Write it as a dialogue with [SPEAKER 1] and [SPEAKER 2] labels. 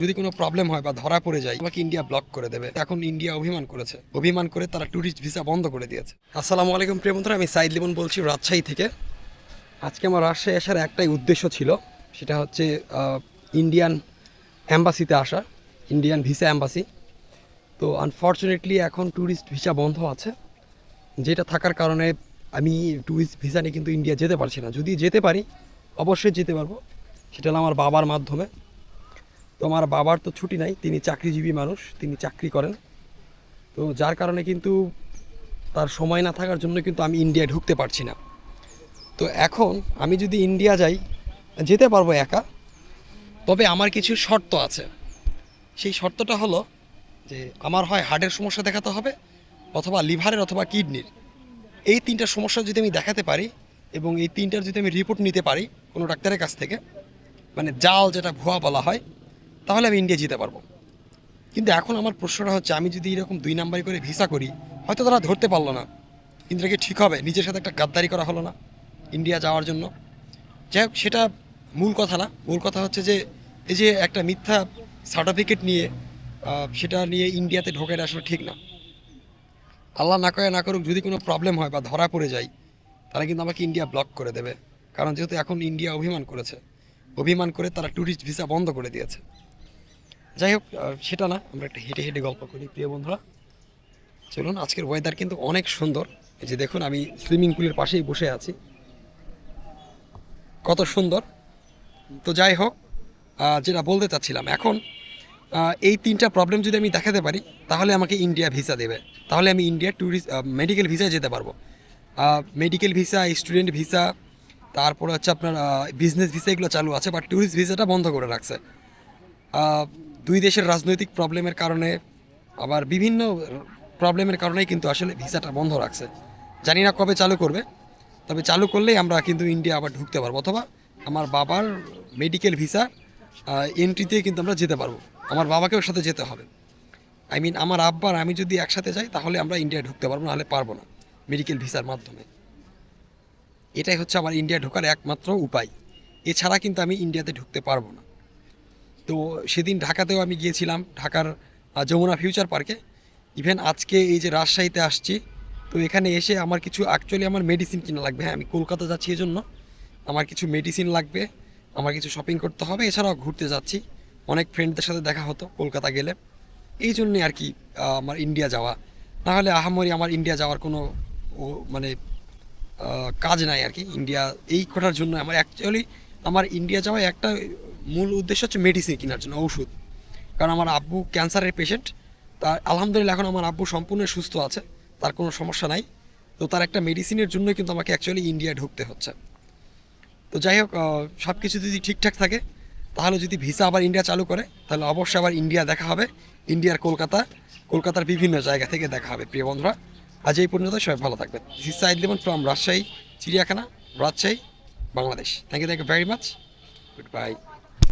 [SPEAKER 1] যদি কোনো প্রবলেম হয় বা ধরা পড়ে যায়, আমাকে ইন্ডিয়া ব্লক করে দেবে। এখন ইন্ডিয়া অভিমান করেছে। অভিমান করে তারা ট্যুরিস্ট ভিসা বন্ধ করে দিয়েছে। আসসালামু আলাইকুম প্রিয় বন্ধুরা, আমি সাইদ লিমন বলছি রাজশাহী থেকে। আজকে আমার রাজশাহী আসার একটাই উদ্দেশ্য ছিল, সেটা হচ্ছে ইন্ডিয়ান অ্যাম্বাসিতে আসা ইন্ডিয়ান ভিসা অ্যাম্বাসি তো আনফর্চুনেটলি এখন ট্যুরিস্ট ভিসা বন্ধ আছে। যেটা থাকার কারণে আমি ট্যুরিস্ট ভিসা নিয়ে কিন্তু ইন্ডিয়া যেতে পারছি না। যদি যেতে পারি, অবশ্যই যেতে পারব। সেটা হলো আমার বাবার মাধ্যমে। তো আমার বাবার তো ছুটি নাই, তিনি চাকরিজীবী মানুষ, তিনি চাকরি করেন। তো যার কারণে কিন্তু তার সময় না থাকার জন্য কিন্তু আমি ইন্ডিয়ায় ঢুকতে পারছি না। তো এখন আমি যদি ইন্ডিয়া যাই, যেতে পারব একা, তবে আমার কিছু শর্ত আছে। সেই শর্তটা হলো যে আমার হয় হার্টের সমস্যা দেখাতে হবে, অথবা লিভারের অথবা কিডনির। এই তিনটা সমস্যা যদি আমি দেখাতে পারি, এবং এই তিনটার যদি আমি রিপোর্ট নিতে পারি কোনো ডাক্তারের কাছ থেকে মানে জাল যেটা ভুয়া বলা হয় তাহলে আমি ইন্ডিয়া যেতে পারব। কিন্তু এখন আমার প্রশ্নটা হচ্ছে, আমি যদি এরকম দুই নাম্বারই করে ভিসা করি, হয়তো তারা ধরতে পারল না। কিন্তু কি ঠিক হবে, নিজের সাথে একটা গাদ্দারি করা হলো না ইন্ডিয়া যাওয়ার জন্য। যাই হোক, সেটা মূল কথা না। মূল কথা হচ্ছে যে, এই যে একটা মিথ্যা সার্টিফিকেট নিয়ে সেটা নিয়ে ইন্ডিয়াতে ঢোকাটা আসলে ঠিক না। আল্লাহ না করে না করুক, যদি কোনো প্রবলেম হয় বা ধরা পড়ে যায়, তারা কিন্তু আমাকে ইন্ডিয়া ব্লক করে দেবে। কারণ যেহেতু এখন ইন্ডিয়া অভিমান করেছে, অভিমান করে তারা ট্যুরিস্ট ভিসা বন্ধ করে দিয়েছে। যাই হোক সেটা না, আমরা একটা হেঁটে হেঁটে গল্প করি, প্রিয় বন্ধুরা। চলুন, আজকের ওয়েদার কিন্তু অনেক সুন্দর। এই যে দেখুন, আমি সুইমিং পুলের পাশেই বসে আছি। কত সুন্দর। তো যাই হোক যেটা বলতে চাচ্ছিলাম, এখন এই তিনটা প্রবলেম যদি আমি দেখাতে পারি, তাহলে আমাকে ইন্ডিয়া ভিসা দেবে। তাহলে আমি ইন্ডিয়া ট্যুরিস্ট মেডিকেল ভিসায় যেতে পারব। মেডিকেল ভিসা স্টুডেন্ট ভিসা তারপরে হচ্ছে আপনার বিজনেস ভিসা এগুলো চালু আছে বাট ট্যুরিস্ট ভিসাটা বন্ধ করে রাখছে। দুই দেশের রাজনৈতিক প্রবলেমের কারণে, আবার বিভিন্ন প্রবলেমের কারণেই কিন্তু আসলে ভিসাটা বন্ধ রাখছে। জানি না কবে চালু করবে, তবে চালু করলেই আমরা কিন্তু ইন্ডিয়া আবার ঢুকতে পারব, অথবা আমার বাবার মেডিকেল ভিসা এন্ট্রিতে কিন্তু আমরা যেতে পারব। আমার বাবাকেও সাথে যেতে হবে। আই মিন আমার আব্বার আমি যদি একসাথে যাই, তাহলে আমরা ইন্ডিয়া ঢুকতে পারব, নাহলে পারব না মেডিকেল ভিসার মাধ্যমে। এটাই হচ্ছে আমার ইন্ডিয়া ঢোকার একমাত্র উপায়। এছাড়া কিন্তু আমি ইন্ডিয়াতে ঢুকতে পারব না। তো সেদিন ঢাকাতেও আমি গিয়েছিলাম, ঢাকার যমুনা ফিউচার পার্কে। ইভেন আজকে এই যে রাজশাহীতে আসছি, তো এখানে এসে আমার কিছু অ্যাকচুয়ালি আমার মেডিসিন কিনা লাগবে। হ্যাঁ আমি কলকাতা যাচ্ছি এই জন্য আমার কিছু মেডিসিন লাগবে, আমার কিছু শপিং করতে হবে। এছাড়াও ঘুরতে যাচ্ছি। অনেক ফ্রেন্ডদের সাথে দেখা হতো কলকাতা গেলে। এই জন্যে আর কি আমার ইন্ডিয়া যাওয়া। নাহলে আহামরি আমার ইন্ডিয়া যাওয়ার কোনো মানে কাজ নাই আর কি। ইন্ডিয়া এই করার জন্য আমার অ্যাকচুয়ালি আমার ইন্ডিয়া যাওয়ার একটা মূল উদ্দেশ্য হচ্ছে মেডিসিন কেনার জন্য ওষুধ কারণ আমার আব্বু ক্যান্সারের পেশেন্ট তা আলহামদুলিল্লাহ এখন আমার আব্বু সম্পূর্ণ সুস্থ আছে, তার কোনো সমস্যা নাই। তো তার একটা মেডিসিনের জন্যই কিন্তু আমাকে অ্যাকচুয়ালি ইন্ডিয়া ঢুকতে হচ্ছে। তো যাই হোক সব কিছু যদি ঠিকঠাক থাকে, তাহলে যদি ভিসা আবার ইন্ডিয়া চালু করে, তাহলে অবশ্যই আবার ইন্ডিয়া দেখা হবে। ইন্ডিয়ার কলকাতা, কলকাতার বিভিন্ন জায়গা থেকে দেখা হবে, প্রিয় বন্ধুরা। আজ এই পর্যন্ত, সবাই ভালো থাকবেন। দিস সাইদ ফ্রম রাজশাহী চিড়িয়াখানা Rajshahi Bangladesh thank you thank you very much good bye